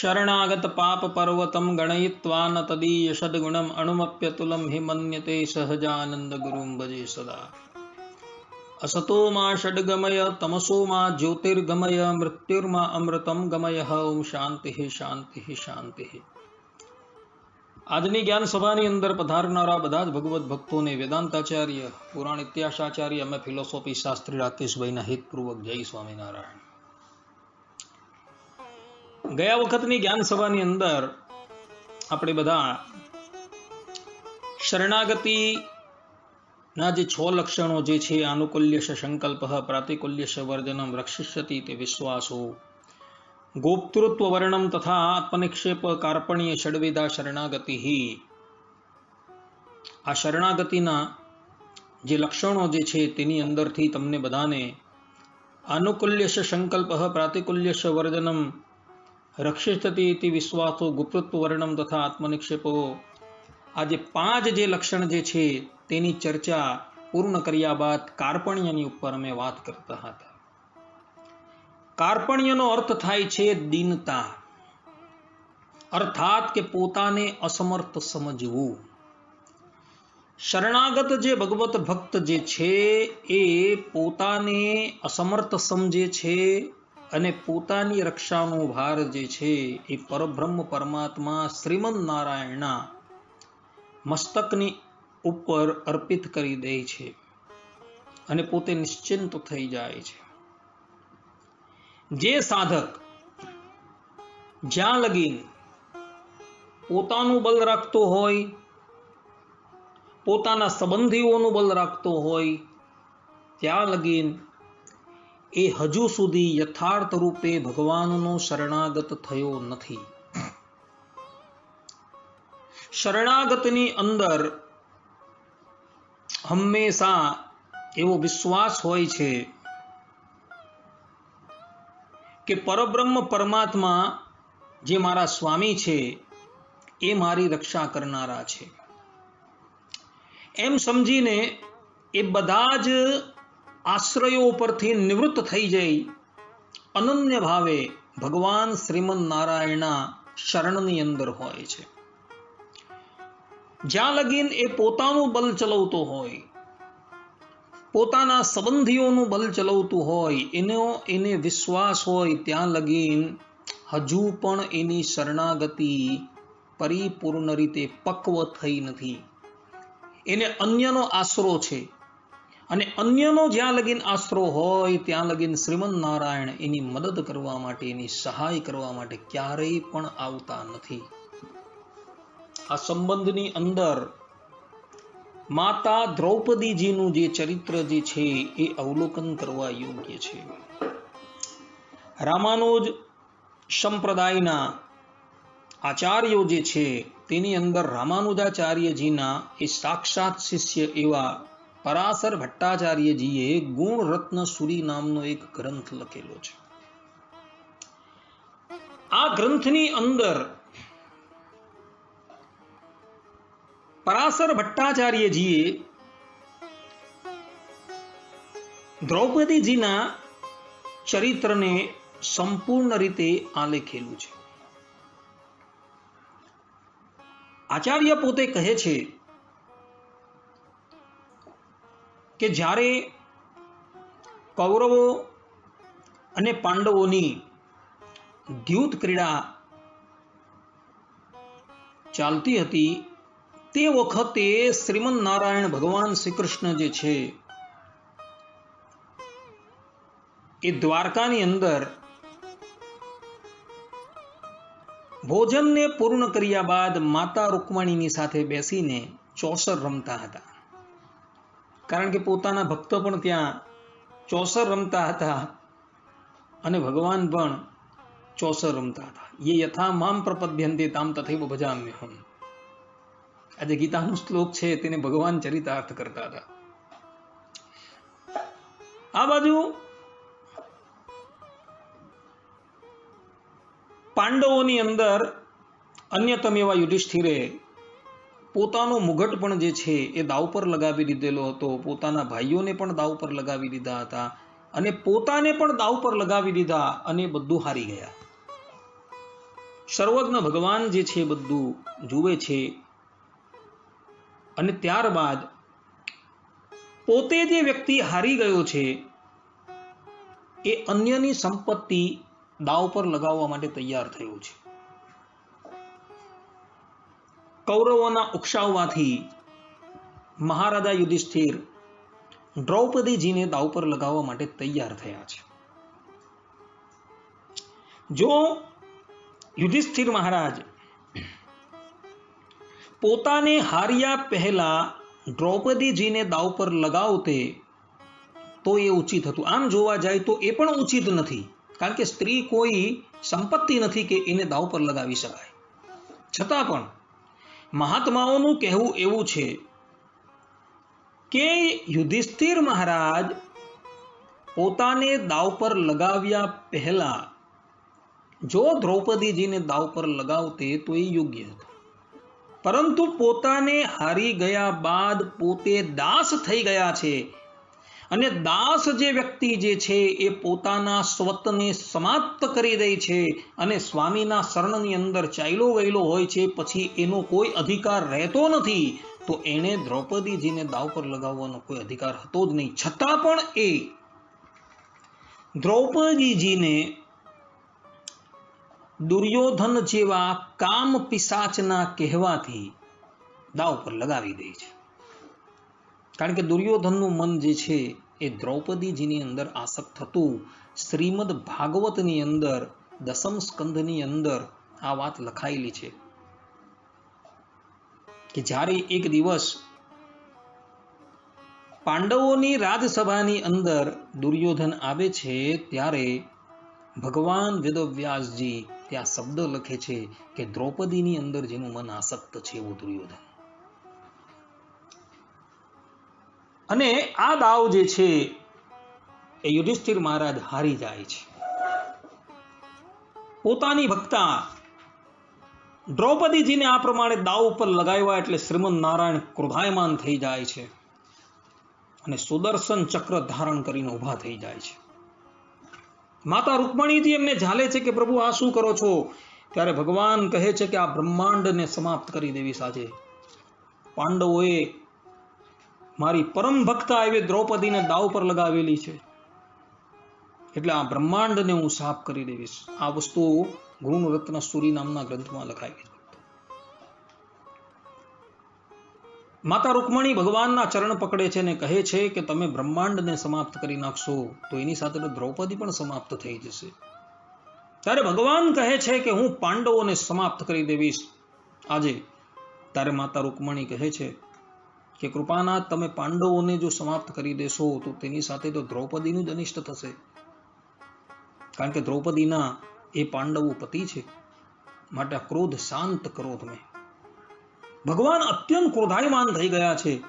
શરણાગત પાપ પર્વતમ ગણયિત્વા ન તદીય સદગુણમ અણુમપ્યતુલમ હિમન્યતે સહજાનંદ ગુરુમ ભજે સદા અસતો માં ષડગમય તમસો માં જ્યોતિર્ગમય મૃત્યુર્માં અમૃતમ ગમય ઓમ શાંતિ શાંતિ શાંતિ આજની જ્ઞાન સભાની અંદર પધારનારા બધા જ ભગવત ભક્તોને વેદાંતાચાર્ય પુરાણ ઇતિહાસાચાર્ય અમે ફિલોસોફી શાસ્ત્રી રાકેશભાઈના હિતપૂર્વક જય સ્વામિનારાયણ ગયા વખતની જ્ઞાન સભાની અંદર આપણે બધા શરણાગતિ ના જે છ લક્ષણો જે છે આનુકૂલ્ય સંકલ્પ પ્રાતિકૂલ્ય વર્જનમ, રક્ષિષ્યતિ તે વિશ્વાસો. ગોપ્તૃત્વ વર્ણમ તથા આત્મનિક્ષેપ કાર્પણ્ય ષડવિધા શરણાગતિ આ શરણાગતિના જે લક્ષણો જે છે, તેની અંદરથી તમને બધાને આનુકૂલ્ય સંકલ્પ પ્રાતિકૂલ્ય વર્જનમ રક્ષિષ્યતિ ઇતિ વિશ્વાસો ગુપ્તત્વ વર્ણમ તથા આત્મનિક્ષેપો આ જે પાંચ જે લક્ષણ જે છે, તેની ચર્ચા પૂર્ણ કર્યા બાદ કાર્પણ્યની ઉપર અમે વાત કરતા હતા. કાર્પણ્યનો અર્થ થાય છે દીનતા. અર્થાત કે પોતાને અસમર્થ સમજવું. શરણાગત જે ભગવત ભક્ત જે છે, એ પોતાને અસમર્થ સમજે છે અને પોતાની રક્ષાનો ભાર જે છે એ પરબ્રહ્મ પરમાત્મા શ્રીમદ નારાયણના મસ્તકની ઉપર અર્પિત કરી દે છે અને પોતે નિશ્ચિંત થઈ જાય છે. જે સાધક જ્યાં લગીન પોતાનું બલ રાખતો હોય, પોતાના સંબંધીઓનું બલ રાખતો હોય, ત્યાં લગીન એ હજુ સુધી યથાર્થ રૂપે ભગવાનનો શરણાગત થયો નથી. શરણાગતની અંદર હંમેશા એવો વિશ્વાસ હોય છે કે પરબ્રહ્મ પરમાત્મા જે મારા સ્વામી છે, એ મારી રક્ષા કરનારા છે. એમ સમજીને એ બધા જ આશ્રયો ઉપરથી નિવૃત્ત થઈ જઈ અનન્ય ભાવે ભગવાન શ્રીમદ નારાયણના શરણની અંદર હોય છે. જ્યાં લગીન એ પોતાનું બલ ચલાવતો હોય, પોતાના સંબંધીઓનું બલ ચલાવતું હોય, એનો એને વિશ્વાસ હોય, ત્યાં લગીન હજુ પણ એની શરણાગતિ પરિપૂર્ણ રીતે પક્વ થઈ નથી. એને અન્યનો આશરો છે. અને અન્યનો જ્યાં લગીન આશરો હોય, ત્યાં લગીન શ્રીમદ નારાયણ એની મદદ કરવા માટે, એની સહાય કરવા માટે ક્યારેય પણ આવતા નથી. આ સંબંધની અંદર માતા દ્રૌપદીજીનું જે ચરિત્ર જે છે, એ અવલોકન કરવા યોગ્ય છે. રામાનુજ સંપ્રદાયના આચાર્યો જે છે, તેની અંદર રામાનુજાચાર્યજીના એ સાક્ષાત શિષ્ય એવા પરાશર ભટ્ટાચાર્યજીએ ગુણ રત્ન સુરી નામનો એક ગ્રંથ લખેલો છે. આ ગ્રંથની અંદર પરાશર ભટ્ટાચાર્યજીએ દ્રૌપદીજીના ચરિત્રને સંપૂર્ણ રીતે આલેખેલું છે. આચાર્ય પોતે કહે છે કે જ્યારે કૌરવો અને પાંડવોની દ્યુત ક્રીડા ચાલતી હતી, તે વખતે શ્રીમદ નારાયણ ભગવાન શ્રી કૃષ્ણ જે છે, એ દ્વારકાની અંદર ભોજનને પૂર્ણ કર્યા બાદ માતા રૂકમણીની સાથે બેસીને ચોસર રમતા હતા. કારણ કે પોતાના ભક્તો પણ ત્યાં ચોસર રમતા હતા અને ભગવાન પણ ચોસર રમતા હતા. એ યથા મામ પ્રપદ્યંતે તામ તથૈવ ભજામ્ય હમ જે ગીતાનો શ્લોક છે, તેને ભગવાન ચરિતાર્થ કરતા હતા. આ બાજુ પાંડવોની અંદર અન્યતમ એવા યુધિષ્ઠિરે પોતાનો મુગટ પણ જે છે એ દાવ પર લગાવી દીધેલો હતો. પોતાના ભાઈઓને પણ દાવ પર લગાવી દીધા હતા અને પોતાને પણ દાવ પર લગાવી દીધા અને બધું હારી ગયા. સર્વજ્ઞ ભગવાન જે છે બધું જુએ છે અને ત્યારબાદ પોતે જે વ્યક્તિ હારી ગયો છે એ અન્યની સંપત્તિ દાવ પર લગાવવા માટે તૈયાર થયો છે. કૌરવોના ઉકસાવવાથી મહારાજા યુધિષ્ઠિર દ્રૌપદીજીને દાવ પર લગાવવા માટે તૈયાર થયા છે. જો યુધિષ્ઠિર મહારાજ પોતાને હાર્યા પહેલા દ્રૌપદીજીને દાવ પર લગાવતે તો એ ઉચિત હતું. આમ જોવા જાય તો એ પણ ઉચિત નથી. કારણ કે સ્ત્રી કોઈ સંપત્તિ નથી કે એને દાવ પર લગાવી શકાય. છતાં પણ મહાત્માઓનું કહેવું એવું છે કે યુધિષ્ઠિર મહારાજ પોતાને દાવ પર લગાવ્યા પહેલા જો દ્રૌપદીજીને દાવ પર લગાવતે તો એ યોગ્ય હતું. પરંતુ પોતાને હારી ગયા બાદ પોતે દાસ થઈ ગયા છે અને દાસ જે વ્યક્તિ જે છે એ પોતાના સ્વતને સમાપ્ત કરી દે છે અને સ્વામીના શરણની અંદર ચાલ્યો ગયેલો હોય છે, પછી એનો કોઈ અધિકાર રહેતો નથી, તો એણે દ્રૌપદીજીને દાવ પર લગાવવાનો કોઈ અધિકાર હતો જ નહીં. છતાં પણ એ દ્રૌપદીજીને દુર્યોધન જેવા કામ પિશાચના કહેવાથી દાવ પર લગાવી દે છે. કારણ કે દુર્યોધનનું મન જે છે એ દ્રૌપદીજીની અંદર આસક્ત થતું, શ્રીમદ ભાગવતની અંદર, દસમ સ્કંધની અંદર આ વાત લખાયેલી છે કે જ્યારે એક દિવસ પાંડવોની રાજસભાની અંદર દુર્યોધન આવે છે, ત્યારે ભગવાન વેદવ્યાસજી ત્યાં શબ્દ લખે છે કે દ્રૌપદીની અંદર જેનું મન આસક્ત છે એવું દુર્યોધન. અને આ દાવ જે છે, એ યુધિષ્ઠિર મહારાજ હારી જાય છે. પોતાની ભક્તા દ્રૌપદીજીને આ પ્રમાણે દાવ ઉપર લગાવ્યા એટલે શ્રીમદ નારાયણ ક્રોધાયમાન થઈ જાય છે અને સુદર્શન ચક્ર ધારણ કરીને ઊભા થઈ જાય છે. માતા રૂકમણીજી એમને ઝાલે છે કે, પ્રભુ, આ શું કરો છો? ત્યારે ભગવાન કહે છે કે, આ બ્રહ્માંડને સમાપ્ત કરી દેવી સાજે પાંડવોએ મારી પરમ ભક્તા એવી દ્રૌપદીને દાવ પર લગાવેલી છે. એટલે આ બ્રહ્માંડને હું સાફ કરી દેવીશ આ વસ્તુ ગુણ રત્ન સુરી નામના ગ્રંથમાં લખાવી માતા રૂકમણી ભગવાનના ચરણ પકડે છે અને કહે છે કે તમે બ્રહ્માંડને સમાપ્ત કરી નાખશો, તો એની સાથે દ્રૌપદી પણ સમાપ્ત થઈ જશે. ત્યારે ભગવાન કહે છે કે હું પાંડવોને સમાપ્ત કરી દેવીશ. આજે ત્યારે માતા રૂકમણી કહે છે કે કૃપાનાથ, તમે પાંડવોને જો સમાપ્ત કરી દેશો, તો તેની સાથે તો દ્રૌપદીનું જ અનિષ્ટ થશે. કારણ કે દ્રૌપદીના એ પાંડવો પતિ છે. માટે ક્રોધ શાંત કરો તમે. ભગવાન અત્યંત ક્રોધાયમાન થઈ ગયા છે.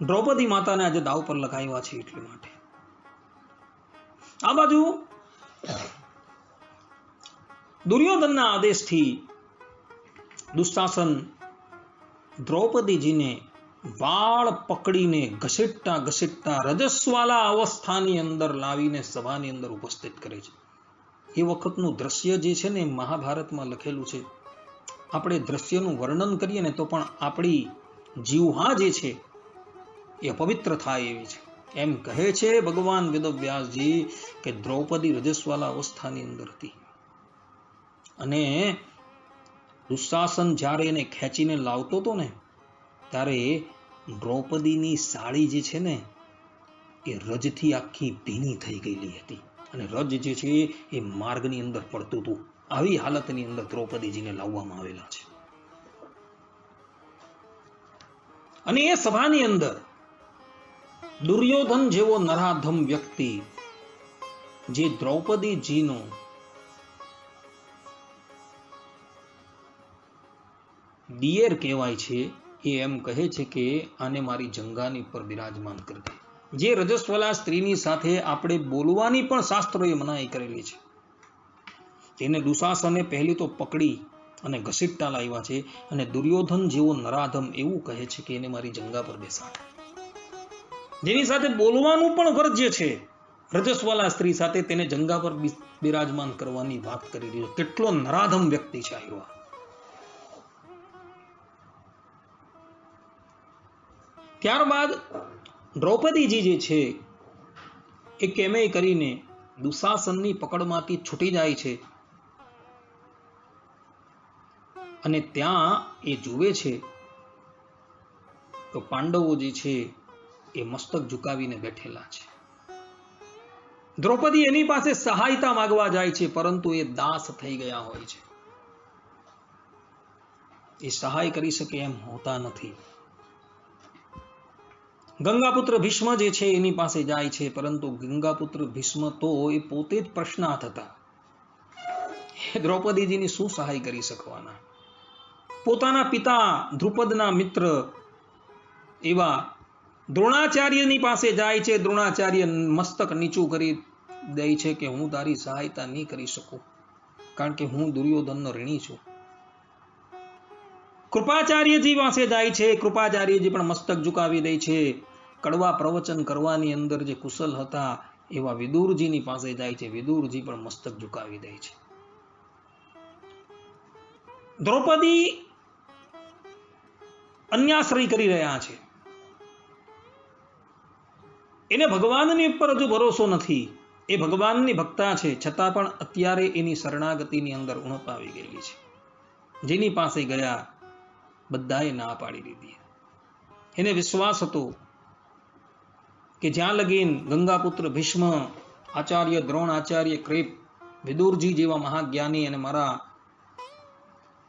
દ્રૌપદી માતાને આજે દાવ પર લગાવ્યા છે એટલે માટે. આ બાજુ દુર્યોધનના આદેશથી દુશાસન દ્રૌપદીજીને વાળ પકડીને ઘસેટતા ઘસેટતા રજસ્વાલા અવસ્થાની અંદર લાવીને સભાની અંદર ઉપસ્થિત કરે છે. એ વખતનું દ્રશ્ય જે છે ને મહાભારતમાં લખેલું છે. આપણે દ્રશ્યનું વર્ણન કરીએ ને તો પણ આપણી જીવહા જે છે એ પવિત્ર થાય એવી છે. એમ કહે છે ભગવાન વેદવ્યાસજી કે દ્રૌપદી રજસ્વાલા અવસ્થાની અંદર હતી. અને દુશાસન જ્યારે એને ખેંચીને લાવતો હતો ને ત્યારે દ્રૌપદીની સાડી જે છે ને, એ રજથી આખી ભીની થઈ ગયેલી હતી. અને રજ જે છે, એ માર્ગની અંદર પડતું હતું. આવી હાલતની અંદર દ્રૌપદીજીને લાવવામાં આવેલા છે. અને એ સભાની અંદર દુર્યોધન જેવો નરાધમ વ્યક્તિ, જે દ્રૌપદીજીનો દિયર કહેવાય છે એ એમ કહે છે કે આને મારી જંગાની પર બિરાજમાન કરી દે. જે રજસ્વલા સ્ત્રીની સાથે આપણે બોલવાની પણ શાસ્ત્રોએ મનાઈ કરેલી છે. તેને દુશાસને પહેલી તો પકડી અને ઘસીટતા લાવ્યા છે અને દુર્યોધન જેવો નરાધમ એવું કહે છે કે એને મારી જંગા પર બેસાડે. જેની સાથે બોલવાનું પણ વર્જ્ય છે. રજસ્વાલા સ્ત્રી સાથે તેને જંગા પર બિરાજમાન કરવાની વાત કરી રહ્યો કેટલો નરાધમ વ્યક્તિ છે આ યુવા. ત્યારબાદ દ્રૌપદીજી જે છે, એ કેમે કરીને દુશાસનની પકડમાંથી છૂટી જાય છે. અને ત્યાં એ જુએ છે, તો પાંડવો જે છે, એ મસ્તક ઝુકાવીને બેઠેલા છે. દ્રૌપદી એની પાસે સહાયતા માંગવા જાય છે, પરંતુ એ દાસ થઈ ગયા હોય છે. એ સહાય કરી શકે એમ હોતા નથી. ગંગાપુત્ર ભીષ્મ જે છે એની પાસે જાય છે, પરંતુ ગંગાપુત્ર ભીષ્મ તો એ પોતે જ પ્રશ્નાર્થ હતા. દ્રૌપદીજીની શું સહાય કરી શકવાના? પોતાના પિતા ધ્રુપદના મિત્ર એવા દ્રોણાચાર્યની પાસે જાય છે, દ્રોણાચાર્ય મસ્તક નીચું કરી દે છે કે હું તારી સહાયતા નહીં કરી શકું, કારણ કે હું દુર્યોધનનો ઋણી છું. કૃપાચાર્યજી પાસે જાય છે, કૃપાચાર્યજી પણ મસ્તક ઝુકાવી દે છે. કડવા પ્રવચન કરવાની અંદર જે કુશલ હતા, એવા વિદુરજીની પાસે જાય છે, વિદુરજી પણ મસ્તક ઝુકાવી દે છે. દ્રૌપદી અન્યાશ્રય કરી રહ્યા છે. એને ભગવાનની ઉપર હજુ ભરોસો નથી. એ ભગવાનની ભક્તા છે, છતાં પણ અત્યારે એની શરણાગતિની અંદર ઉણપ આવી ગયેલી છે. જેની પાસે ગયા બધાએ ના પાડી દીધી. એને વિશ્વાસ હતો કે જ્યાં લગીન ગંગાપુત્ર ભીષ્મ, આચાર્ય દ્રોણ, આચાર્ય ક્રેપ, વિદુરજી જેવા મહાજ્ઞાની અને મારા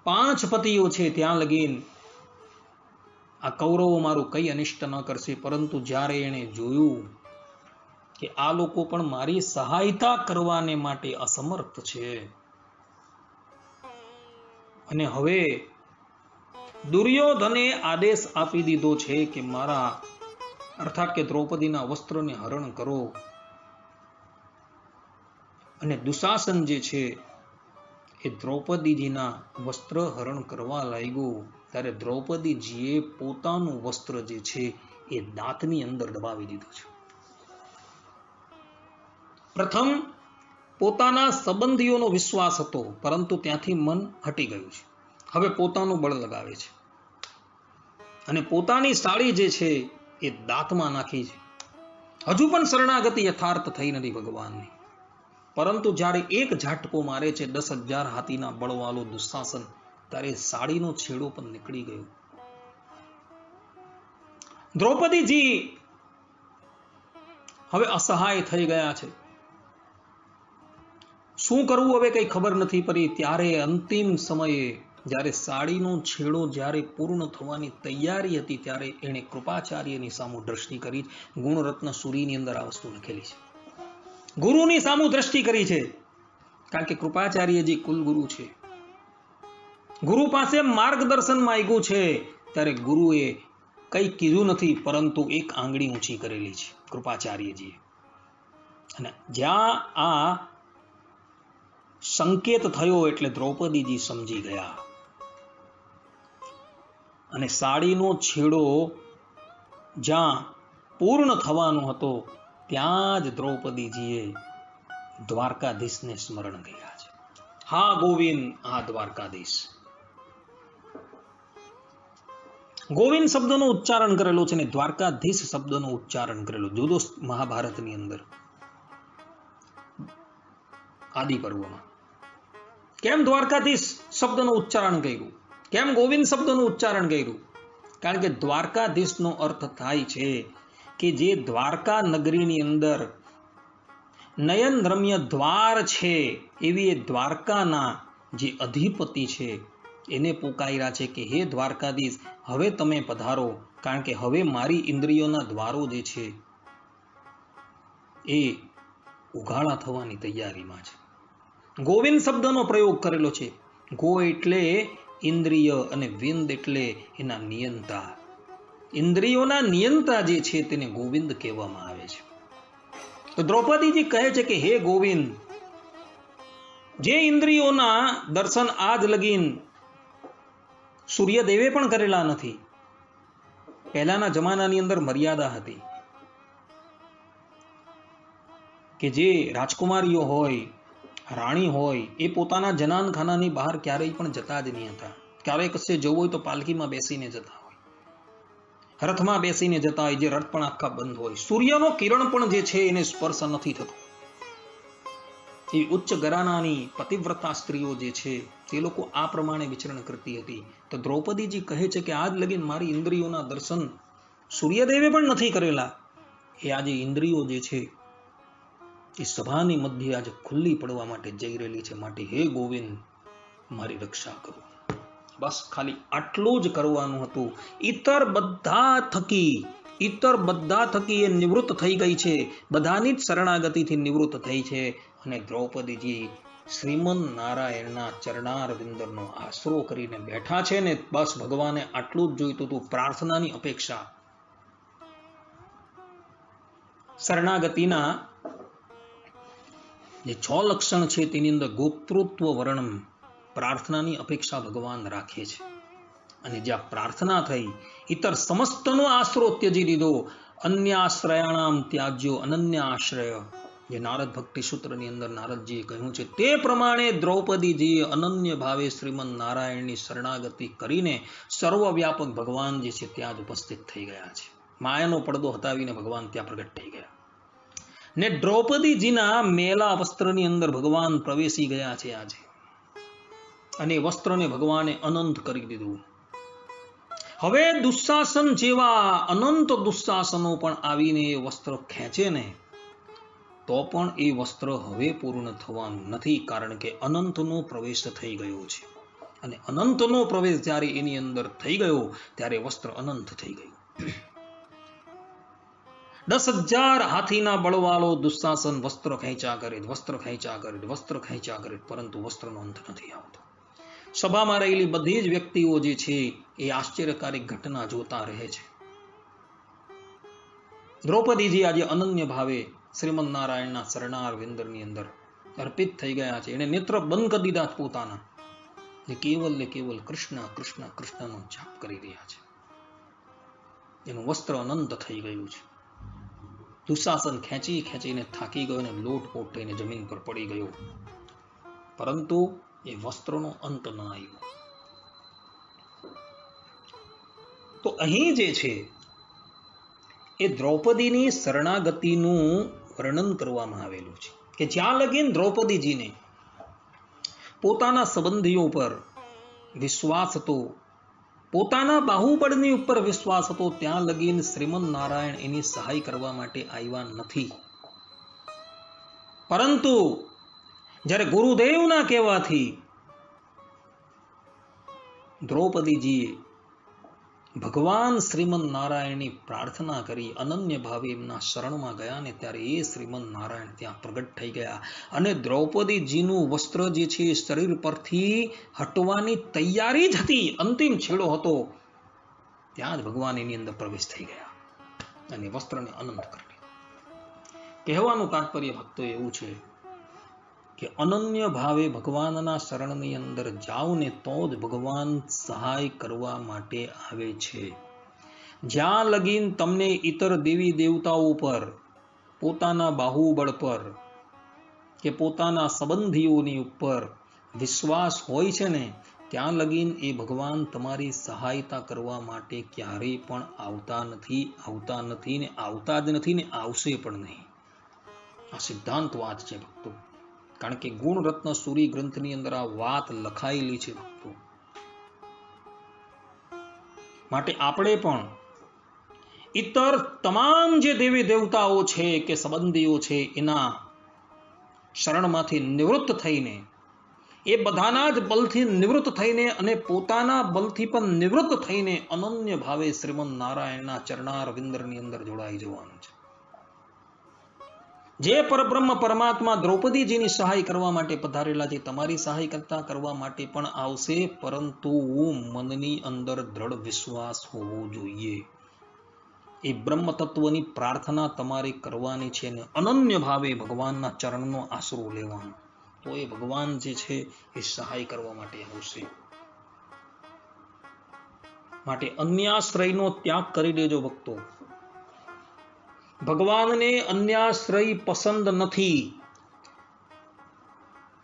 પાંચ પતિઓ છે ત્યાં લગીન આ કૌરવો મારું કઈ અનિષ્ટ ન કરશે, પરંતુ જ્યારે એણે જોયું કે આ લોકો પણ મારી સહાયતા કરવાને માટે અસમર્થ છે. અને હવે દુર્યોધને આદેશ આપી દીધો છે કે મારા અર્થાત કે દ્રૌપદીના વસ્ત્રને હરણ કરો. અને દુશાસન જે છે એ દ્રૌપદીજીના વસ્ત્ર હરણ કરવા લાગ્યો. ત્યારે દ્રૌપદીજીએ પોતાનું વસ્ત્ર જે છે એ દાંતની અંદર દબાવી દીધું છે. પ્રથમ પોતાના સંબંધીઓનો વિશ્વાસ હતો, પરંતુ ત્યાંથી મન હટી ગયું છે. હવે પોતાનું બળ લગાવે છે. અને પોતાની સાડી જે છે એ દાંતમાં નાખી છે. હજુ પણ શરણાગતિ યથાર્થ થઈ નથી ભગવાનની. પરંતુ જ્યારે એક ઝાટકો મારે છે દસ હજાર હાથીના બળવાળો દુશાસન, ત્યારે સાડીનો છેડો પણ નીકળી ગયો. દ્રૌપદીજી હવે અસહાય થઈ ગયા છે. શું કરવું હવે કઈ ખબર નથી પડી. ત્યારે અંતિમ સમયે જ્યારે સાડીનો છેડો જ્યારે પૂર્ણ થવાની તૈયારી હતી ત્યારે એણે કૃપાચાર્યની સામુ દ્રષ્ટિ કરી ગુણરત્ન સુરીની અંદર આ વસ્તુ લખેલી છે. ગુરુની સામુ દ્રષ્ટિ કરી છે. કારણ કે કૃપાચાર્યજી કુલગુરુ છે. ગુરુ પાસે માર્ગદર્શન માંગ્યું છે. ત્યારે ગુરુએ કંઈ કીધું નથી, પરંતુ એક આંગળી ઊંચી કરેલી છે કૃપાચાર્યજીએ. અને જ્યાં આ સંકેત થયો એટલે દ્રૌપદીજી સમજી ગયા. અને સાડીનો છેડો જ્યાં પૂર્ણ થવાનો હતો, ત્યાં જ દ્રૌપદીજીએ દ્વારકાધીશને સ્મરણ કર્યા છે. હા, ગોવિંદ આ દ્વારકાધીશ. ગોવિંદ શબ્દનો ઉચ્ચારણ કરેલો છે ને દ્વારકાધીશ શબ્દનો ઉચ્ચારણ કરેલો, જુદો મહાભારતની અંદર. આદિ પર્વમાં કેમ દ્વારકાધીશ શબ્દનું ઉચ્ચારણ કર્યું? કેમ ગોવિંદ શબ્દનું ઉચ્ચારણ કર્યું. કારણ કે દ્વારકાધીશનો અર્થ થાય છે કે જે દ્વારકા નગરીની અંદર નયન રમ્ય દ્વાર છે, એવી એ દ્વારકાના જે અધિપતિ છે, એને પોકાર્યા છે કે હે દ્વારકાધીશ, હવે તમે પધારો, કારણ કે હવે મારી ઇન્દ્રિયોના દ્વારો જે છે, એ ઉઘાડા થવાની તૈયારીમાં છે. ગોવિંદ શબ્દનો પ્રયોગ કરેલો છે. ગો એટલે ઇન્દ્રિય અને વિંદ એટલે એના નિયંતા. ઇન્દ્રિયોના નિયંતા જે છે તેને ગોવિંદ કહેવામાં આવે છે. તો દ્રૌપદીજી કહે છે કે, હે ગોવિંદ, જે ઇન્દ્રિયોના દર્શન આજ લગીન સૂર્યદેવે પણ કરેલા નથી. પહેલાના જમાનાની અંદર મર્યાદા હતી કે જે રાજકુમારીઓ હોય રાણી હોય એ પોતાના જનાનખાનાની બહાર ક્યારેય પણ જતા જ નહીં હતા. ક્યારેય કશે જવું હોય તો પાલખીમાં બેસીને જતા હોય. રથમાં બેસીને જતા હોય, જે રથ પણ આખા બંધ હોય. સૂર્યનો કિરણ પણ જે છે એને સ્પર્શ નથી થતો. એ ઉચ્ચ ગરાનાની પતિવ્રતા સ્ત્રીઓ જે છે, તે લોકો આ પ્રમાણે વિચરણ કરતી હતી. તો દ્રૌપદીજી કહે છે કે આજ લગીન મારી ઇન્દ્રિયોના દર્શન સૂર્યદેવે પણ નથી કરેલા. એ આજે ઇન્દ્રિયો જે છે એ સભાની મધ્ય આજે ખુલ્લી પડવા માટે જઈ રહેલી છે. માટે હે ગોવિંદ, મારી રક્ષા કરો. બસ ખાલી આટલું જ કરવાનું હતું. ઇતર બધા થકી ઇતર બધા થકી એ નિવૃત્ત થઈ ગઈ છે. બધાની જ શરણાગતિથી નિવૃત્ત થઈ છે. અને દ્રૌપદીજી શ્રીમન નારાયણના ચરણાર વિંદરનો આશરો કરીને બેઠા છે ને, બસ ભગવાને આટલું જ જોઈતું હતું. પ્રાર્થનાની અપેક્ષા. શરણાગતિના જે છ લક્ષણ છે તેની અંદર ગોપતૃત્વ વર્ણન પ્રાર્થનાની અપેક્ષા ભગવાન રાખે છે. અને જ્યાં પ્રાર્થના થઈ ઇતર સમસ્તનો આશરો ત્યજી દીધો અન્ય આશ્રયાણામ ત્યાજ્યો અનન્ય આશ્રય જે નારદ ભક્તિ સૂત્રની અંદર નારદજીએ કહ્યું છે, તે પ્રમાણે દ્રૌપદીજીએ અનન્ય ભાવે શ્રીમદ નારાયણની શરણાગતિ કરીને સર્વવ્યાપક ભગવાન જે છે ત્યાં જ ઉપસ્થિત થઈ ગયા છે. માયાનો પડદો હટાવીને ભગવાન ત્યાં પ્રગટ થઈ ગયા. ને દ્રૌપદીજીના મેલા વસ્ત્રની અંદર ભગવાન પ્રવેશી ગયા છે આજે. અને વસ્ત્રને ભગવાને અનંત કરી દીધું. હવે દુશાસન જેવા અનંત દુશાસનો પણ આવીને એ વસ્ત્ર ખેંચે ને, તો પણ એ વસ્ત્ર હવે પૂર્ણ થવાનું નથી, કારણ કે અનંતનો પ્રવેશ થઈ ગયો છે. અને અનંતનો પ્રવેશ જ્યારે એની અંદર થઈ ગયો, ત્યારે વસ્ત્ર અનંત થઈ ગયું. દસ હજાર હાથીના બળવાળો દુશાસન વસ્ત્ર ખેંચા કરે વસ્ત્ર ખેંચા કરે વસ્ત્ર ખેંચા કરે પરંતુ વસ્ત્રનો અંત નથી આવતો. સભામાં રહેલી બધી જ વ્યક્તિઓ જે છે, એ આશ્ચર્યકારી ઘટના જોતા રહે છે. દ્રૌપદીજી આજે અનન્ય ભાવે શ્રીમદ નારાયણના શરણાર વિંદરની અંદર અર્પિત થઈ ગયા છે. એને નેત્ર બંધ કરી દીધા પોતાના. ને કેવલ ને કેવલ કૃષ્ણ કૃષ્ણ, કૃષ્ણનો જાપ કરી રહ્યા છે. એનું વસ્ત્ર અનંત થઈ ગયું છે. દુશાસન ખેંચી ખેંચીને થાકી ગયો અને લોટપોટ થઈને જમીન પર પડી ગયો. પરંતુ એ વસ્ત્રોનો અંત ન આવ્યો. તો અહીં જે છે, એ દ્રૌપદીની શરણાગતિનું વર્ણન કરવામાં આવેલું છે કે જ્યાં લગીન દ્રૌપદીજીને પોતાના સંબંધીઓ પર વિશ્વાસ હતો પોતાના બાહુબળની ઉપર વિશ્વાસ હતો, ત્યાં લગીને શ્રીમદ નારાયણ એની સહાય કરવા માટે આવ્યા નથી. પરંતુ જ્યારે ગુરુદેવના કહેવાથી દ્રૌપદીજીએ ભગવાન શ્રીમદ નારાયણની પ્રાર્થના કરી અનન્ય ભાવે એમના શરણમાં ગયા ને ત્યારે એ શ્રીમદ નારાયણ ત્યાં પ્રગટ થઈ ગયા. અને દ્રૌપદીજીનું વસ્ત્ર જે છે શરીર પરથી હટવાની તૈયારી જ હતી. અંતિમ છેડો હતો. ત્યાં જ ભગવાન એની અંદર પ્રવેશ થઈ ગયા અને વસ્ત્રને અનંત કરી કહેવાનું તાત્પર્ય ભક્તો એવું છે કે અનન્ય ભાવે ભગવાનના શરણની અંદર જાઓ ને તો જ ભગવાન સહાય કરવા માટે આવે છે. જ્યાં લગીન તમને ઇતર દેવી દેવતાઓ પર, પોતાના બાહુબળ પર, કે પોતાના સંબંધીઓની ઉપર વિશ્વાસ હોય છે ને, ત્યાં લગીન એ ભગવાન તમારી સહાયતા કરવા માટે ક્યારેય પણ આવતા નથી આવતા નથી ને આવતા જ નથી ને આવશે પણ નહીં. આ સિદ્ધાંત વાત છે ભક્તો. કારણ કે ગુણ રત્ન સૂરી ગ્રંથની અંદર આ વાત લખાયેલી છે. માટે આપણે પણ ઇતર તમામ જે દેવી દેવતાઓ છે કે સંબંધીઓ છે એના શરણમાંથી નિવૃત્ત થઈને, એ બધાના જ બલથી નિવૃત્ત થઈને અને પોતાના બલથી પણ નિવૃત્ત થઈને અનન્ય ભાવે શ્રીમદ નારાયણના ચરણાર વિંદરની અંદર જોડાઈ જવાનું છે. જે પરબ્રહ્મ પરમાત્મા દ્રૌપદીજીની સહાય કરવા માટે પધારેલા છે, તમારી સહાય કરતા કરવા માટે પણ આવશે, પરંતુ મનની અંદર દ્રઢ વિશ્વાસ હોવો જોઈએ. એ બ્રહ્મ તત્વની પ્રાર્થના તમારે કરવાની છે ને અનન્ય ભાવે ભગવાનના ચરણનો આશરો લેવાનો. તો એ ભગવાન જે છે, એ સહાય કરવા માટે આવશે. માટે અન્યાશ્રયનો ત્યાગ કરી દેજો ભક્તો. ભગવાનને અન્યાશ્રય પસંદ નથી.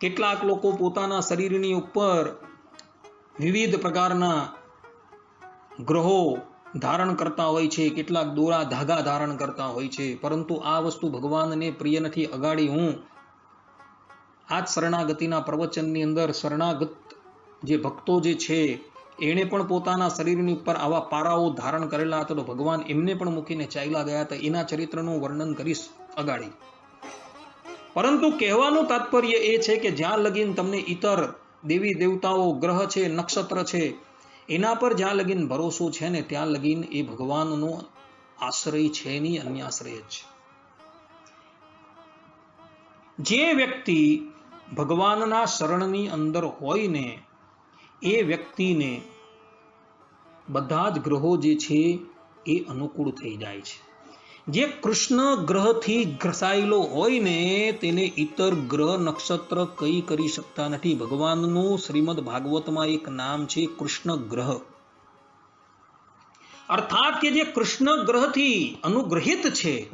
કેટલાક લોકો પોતાના શરીરની ઉપર વિવિધ પ્રકારના ગ્રહો ધારણ કરતા હોય છે, કેટલાક દોરા ધાગા ધારણ કરતા હોય છે, પરંતુ આ વસ્તુ ભગવાનને પ્રિય નથી. અગાડી હું આ જ શરણાગતિના પ્રવચનની અંદર શરણાગત જે ભક્તો જે છે એણે પણ પોતાના શરીરની ઉપર આવા પારાઓ ધારણ કરેલા હતા તો ભગવાન એમને પણ મૂકીને ચાલ્યા ગયા હતા. એના ચરિત્રનું વર્ણન કરીશ અગાડી. પરંતુ કહેવાનું તાત્પર્ય એ છે કે જ્યાં લગીન તમને ઇતર દેવી દેવતાઓ, ગ્રહ છે, નક્ષત્ર છે, એના પર જ્યાં લગીન ભરોસો છે ને ત્યાં લગીન એ ભગવાનનો આશ્રય છે નહીં, અન્યાશ્રય જ. જે વ્યક્તિ ભગવાનના શરણની અંદર હોય ને એ વ્યક્તિને બધા જ ગ્રહો જે છે એ અનુકૂળ થઈ જાય છે. જે કૃષ્ણ ગ્રહથી ઘસાયેલો હોય ને તેને ઇતર ગ્રહ નક્ષત્ર કંઈ કરી શકતા નથી. ભગવાનનું શ્રીમદ ભાગવતમાં એક નામ છે કૃષ્ણ ગ્રહ. અર્થાત કે જે કૃષ્ણ ગ્રહથી અનુગ્રહિત છે,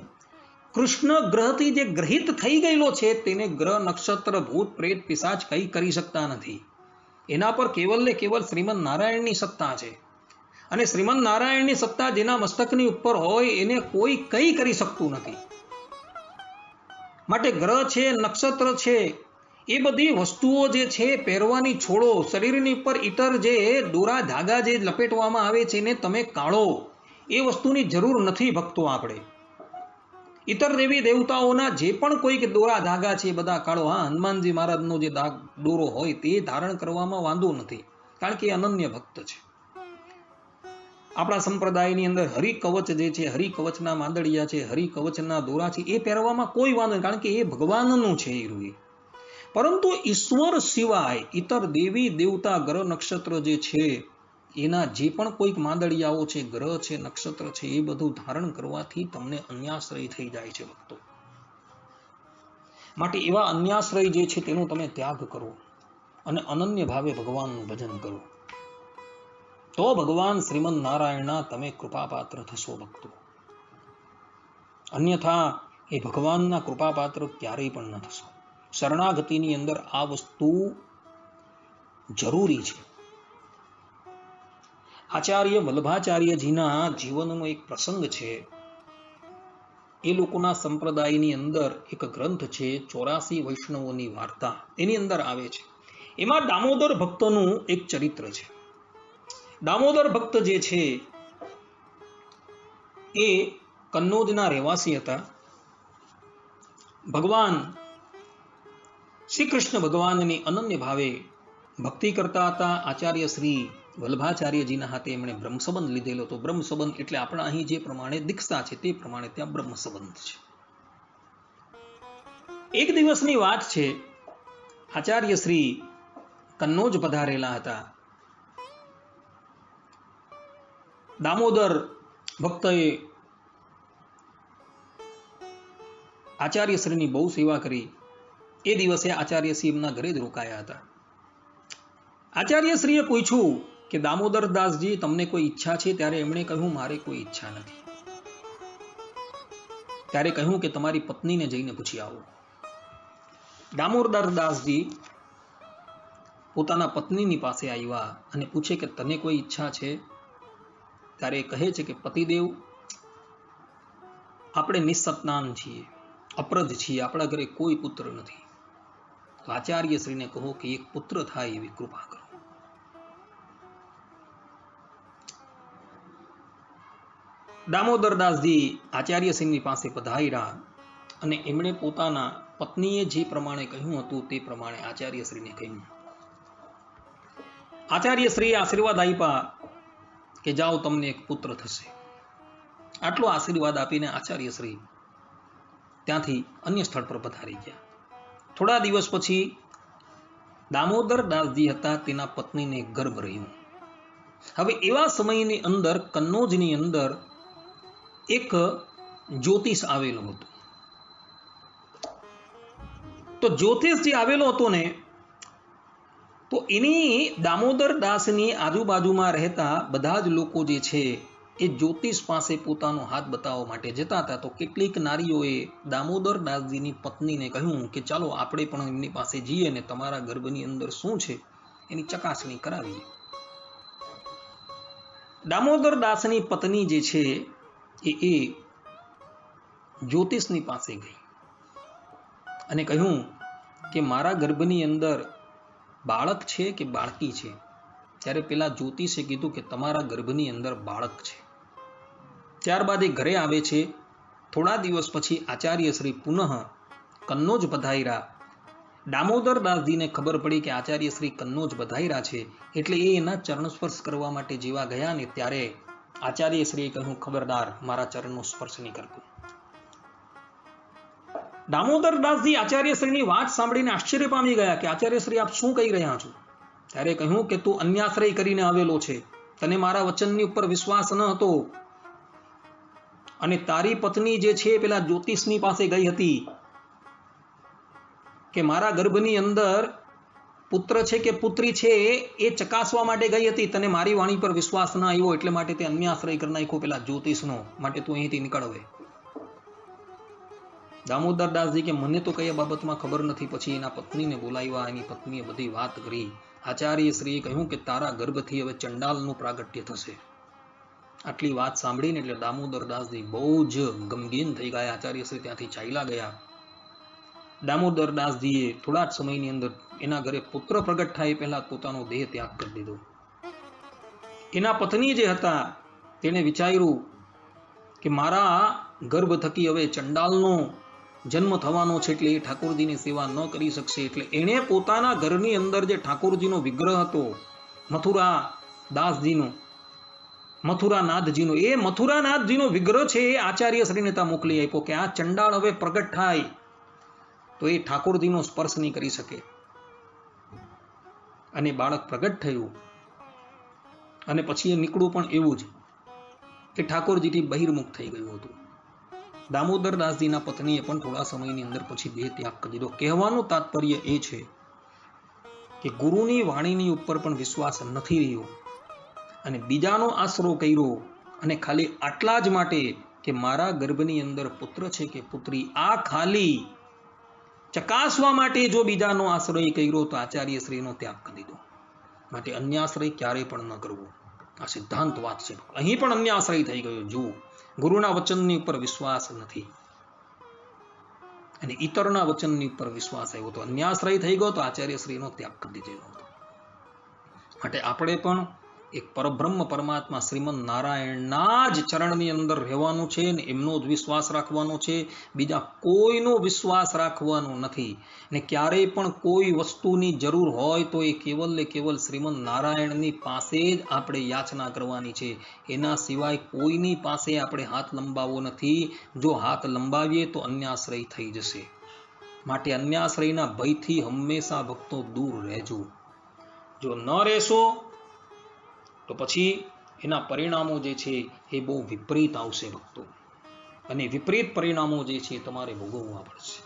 કૃષ્ણ ગ્રહથી જે ગ્રહિત થઈ ગયેલો છે, તેને ગ્રહ નક્ષત્ર, ભૂત, પ્રેત, પિશાચ કઈ કરી શકતા નથી. એના પર કેવલ ને કેવલ શ્રીમદ નારાયણની સત્તા છે. અને શ્રીમદ નારાયણની સત્તા જેના મસ્તકની ઉપર હોય એને કોઈ કંઈ કરી શકતું નથી. માટે ગ્રહ છે, નક્ષત્ર છે, એ બધી વસ્તુઓ જે છે પહેરવાની છોડો, શરીરની ઉપર ઇતર જે, દોરા ધાગા જે લપેટવામાં આવે છે એને તમે કાઢો. એ વસ્તુની જરૂર નથી ભક્તો આપણે. ઇતર દેવી દેવતાઓના જે પણ કોઈક દોરા ધાગા છે બધા કાઢો. હા, હનુમાનજી મહારાજનો જે દાગ દોરો હોય તે ધારણ કરવામાં વાંધો નથી, કારણ કે અનન્ય ભક્ત છે. આપણા સંપ્રદાયની અંદર હરિકવચ જે છે, હરિકવચના માંદડિયા છે, હરિકવચના દોરા છે, એ પહેરવામાં કોઈ વાંધો નહીં કારણ કે એ ભગવાનનું છે એ રૂએ. પરંતુ ઈશ્વર સિવાય ઇતર દેવી દેવતા ગ્રહ નક્ષત્ર જે છે એના જે પણ કોઈક માંદડિયાઓ છે, ગ્રહ છે, નક્ષત્ર છે, એ બધું ધારણ કરવાથી તમને અન્યાશ્રય થઈ જાય છે ભક્તો. માટે એવા અન્યાશ્રય જે છે, તેનો તમે ત્યાગ કરો અને અનન્ય ભાવે ભગવાનનું ભજન કરો. તો ભગવાન શ્રીમદ નારાયણના તમે કૃપાપાત્ર થશો ભક્તો. અન્યથા એ ભગવાનના કૃપાપાત્ર ક્યારેય પણ ન થશો. શરણાગતિની અંદર આ વસ્તુ જરૂરી છે. આચાર્ય વલ્ભાચાર્યજીના જીવનનો એક પ્રસંગ છે. એ લોકોના સંપ્રદાયની અંદર એક ગ્રંથ છે, ચોરાસી વૈષ્ણવોની વાર્તા. એની અંદર આવે છે. એમાં દામોદર ભક્તનું એક ચરિત્ર છે. દામોદર ભક્ત જે છે, એ કન્નોજના રહેવાસી હતા. ભગવાન શ્રી કૃષ્ણ ભગવાનની અનન્ય ભાવે ભક્તિ કરતા હતા. આચાર્ય શ્રી વલ્ભાચાર્યજીના હાથે એમણે બ્રહ્મસંબંધ લીધેલો તો બ્રહ્મસંબંધ એટલે આપણા અહીં જે પ્રમાણે દીક્ષા છે તે પ્રમાણે ત્યાં બ્રહ્મસંબંધ છે. એક દિવસની વાત છે, આચાર્ય શ્રી કન્નોજ પધારેલા હતા. દામોદર ભક્તએ આચાર્યશ્રીની બહુ સેવા કરી. એ દિવસે આચાર્યશ્રી એમના ઘરે જ રોકાયા હતા. આચાર્યશ્રીએ પૂછ્યું કે દામોદર દાસજી તમને કોઈ ઈચ્છા છે ત્યારે એમણે કહ્યું, મારે કોઈ ઈચ્છા નથી. ત્યારે કહ્યું કે, તમારી પત્નીને જઈને પૂછી આવો. દામોદર દાસજી પોતાના પત્નીની પાસે આવ્યા અને પૂછે કે, તને કોઈ ઈચ્છા છે? ત્યારે એ કહે છે કે, પતિદેવ, આપણે નિસંતાન છીએ અપ્રધ છીએ, આપણા ઘરે કોઈ પુત્ર નથી. આચાર્ય શ્રીને કહો કે, એક પુત્ર થાય એવી કૃપા કરો. દામોદરદાસજી આચાર્યશ્રીની પાસે પધાર્યા અને એમણે પોતાના પત્નીએ જે પ્રમાણે કહ્યું હતું તે પ્રમાણે આચાર્યશ્રીને કહ્યું. આચાર્યશ્રીએ આશીર્વાદ આપ્યા કે જાઓ તમને એક પુત્ર થશે. આટલો આશીર્વાદ આપીને આચાર્યશ્રી ત્યાંથી અન્ય સ્થળ પર પધારી ગયા. થોડા દિવસ પછી દામોદર દાસજી હતા તેના પત્નીને ગર્ભ રહ્યું. હવે એવા સમયની અંદર કન્નોજની અંદર એક જ્યોતિષ આવેલો હતો. તો જ્યોતિષ જે આવેલો હતો ને, તો એની દામોદર દાસની આજુબાજુમાં રહેતા બધા જ લોકો જે છે, એ જ્યોતિષ પાસે પોતાનો હાથ બતાવવા માટે જતા હતા. તો કેટલીક નારીઓએ દામોદર દાસજીની પત્નીને કહ્યું કે, ચાલો, આપણે પણ એમની પાસે જઈએ ને તમારા ગર્ભની અંદર શું છે એની ચકાસણી કરાવીએ. દામોદર દાસની પત્ની જે છે એ એ જ્યોતિષની પાસે ગઈ. અને કહ્યું કે મારા ગર્ભની અંદર બાળક છે કે બાળકી છે? ત્યારે પેલા જ્યોતિષે કીધું કે તમારા ગર્ભની અંદર બાળક છે. ત્યારબાદ એ ઘરે આવે છે. થોડા દિવસ પછી આચાર્ય શ્રી પુનઃ કન્નોજ બધાયરા દામોદર દાસજીને ખબર પડી કે આચાર્ય શ્રી કન્નોજ બધાયરા છે. એટલે એ એના ચરણ સ્પર્શ કરવા માટે જેવા ગયા ને ત્યારે આચાર્ય શ્રી કહ્યું, ખબરદાર, મારા ચરણનો સ્પર્શ નહીં કરતું. દામોદર દાસજી આચાર્ય શ્રીની વાત સાંભળીને આશ્ચર્ય પામી ગયા કે આચાર્ય શ્રી આપ શું કહી રહ્યા છો? ત્યારે કહ્યું કે, તું અન્યાશ્રય કરીને આવેલો છે. તને મારા વચનની ઉપર વિશ્વાસ ન હતો. અને તારી પત્ની જે છે પેલા જ્યોતિષની પાસે ગઈ હતી કે, મારા ગર્ભની અંદર પુત્ર છે કે પુત્રી છે, એ ચકાસવા માટે ગઈ હતી. તને મારી વાણી પર વિશ્વાસ ન આવ્યો એટલે માટે તે અન્યાશ્રય કરી નાખ્યો પેલા જ્યોતિષનો. માટે તું અહીંથી નીકળ દામોદર દાસજી કે, મને તો કયા બાબતમાં ખબર નથી. પછી એના પત્નીને બોલાવ્યા. એની પત્નીએ બધી વાત કરી. આચાર્ય શ્રીએ કહ્યું કે, તારા ગર્ભથી હવે ચંડાલનું પ્રાગટ્ય થશે. આટલી વાત સાંભળીને એટલે દામોદર દાસજી બહુ જ ગમગીન થઈ ગયા. આચાર્ય શ્રી ત્યાંથી ચાલ્યા ગયા. દામોદર દાસજીએ થોડા જ સમયની અંદર એના ઘરે પુત્ર પ્રગટ થાય પહેલા પોતાનો દેહ ત્યાગ કરી દીધો. એના પત્ની જે હતા, તેણે વિચાર્યું કે મારા ગર્ભ થકી હવે ચંડાલનો જન્મ થવાનો છે એટલે એ ઠાકોરજીની સેવા ન કરી શકશે, એટલે એણે પોતાના ઘરની અંદર જે ઠાકોરજીનો વિગ્રહ હતો, મથુરા દાસજીનો મથુરાનાથજીનો એ મથુરાનાથજીનો વિગ્રહ છે એ આચાર્ય શ્રીનેતા મોકલી આપ્યો કે આ ચંડાળ હવે પ્રગટ થાય. તો એ ઠાકોરજીનો સ્પર્શ નહીં કરી શકે. અને બાળક પ્રગટ થયું. અને પછી એ નીકળવું પણ એવું જ કે ઠાકોરજીથી બહિર્મુખ થઈ ગયું હતું. દામોદર પત્નીએ પણ થોડા સમયની અંદર પછી દેહ ત્યાગ કરી દીધો. કહેવાનું તાત્પર્ય એ છે કે ગુરુની વાણીની ઉપર પણ વિશ્વાસ નથી રહ્યો. અને બીજાનો આશરો કર્યો અને ખાલી આટલા જ માટે કે મારા ગર્ભની અંદર પુત્ર છે કે પુત્રી, આ ખાલી ચકાસવા માટે જો બીજાનો આશ્રય કર્યો તો આચાર્ય શ્રીનો ત્યાગ કરી દીધો. માટે અન્યાશ્રય ક્યારેય પણ ન કરવો. આ સિદ્ધાંત વાત છે. અહીં પણ અન્યાશ્રય થઈ ગયો. જુઓ, ગુરુના વચનની ઉપર વિશ્વાસ નથી. અને ઇતરના વચનની ઉપર વિશ્વાસ આવ્યો તો અન્યાશ્રય થઈ ગયો તો આચાર્ય શ્રીનો ત્યાગ કરી હતો. માટે આપણે પણ એક પરબ્રહ્મ પરમાત્મા શ્રીમદ નારાયણના જ ચરણની અંદર રહેવાનું છે ને એમનો જ વિશ્વાસ રાખવાનો છે. બીજા કોઈનો વિશ્વાસ રાખવાનો નથી. ને ક્યારેય પણ કોઈ વસ્તુની જરૂર હોય તો એ કેવલ ને કેવલ શ્રીમદ નારાયણની પાસે જ આપણે યાચના કરવાની છે. એના સિવાય કોઈની પાસે આપણે હાથ લંબાવવો નથી. જો હાથ લંબાવીએ તો અન્યાશ્રય થઈ જશે. માટે અન્યાશ્રયના ભયથી હંમેશા ભક્તો દૂર રહેજો. જો ન રહેશો તો પછી એના પરિણામો જે છે એ બહુ વિપરીત આવશે ભક્તો. અને વિપરીત પરિણામો જે છે તમારે ભોગવવા પડશે.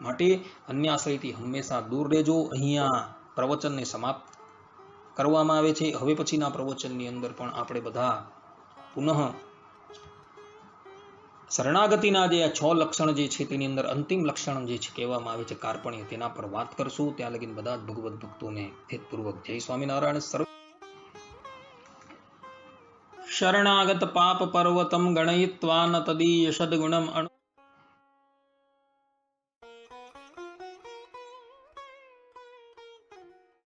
માટે અન્યાશ્રયથી હંમેશા દૂર રહેજો. અહીંયા પ્રવચનને સમાપ્ત કરવામાં આવે છે. હવે પછીના પ્રવચનની અંદર પણ આપણે બધા પુનઃ શરણાગતિના જે છ લક્ષણ જે છે તેની અંદર અંતિમ લક્ષણ જે છે કહેવામાં આવે છે કાર્પણ્ય તેના પર વાત કરશું. ત્યાં લગીને બધા જ ભગવત ભક્તોને હેતપૂર્વક જય સ્વામિનારાયણ. સર્વ શરણાગત પાપ પર્વતમ ગણયિત્વા ન તદીય સદગુણમ અણુ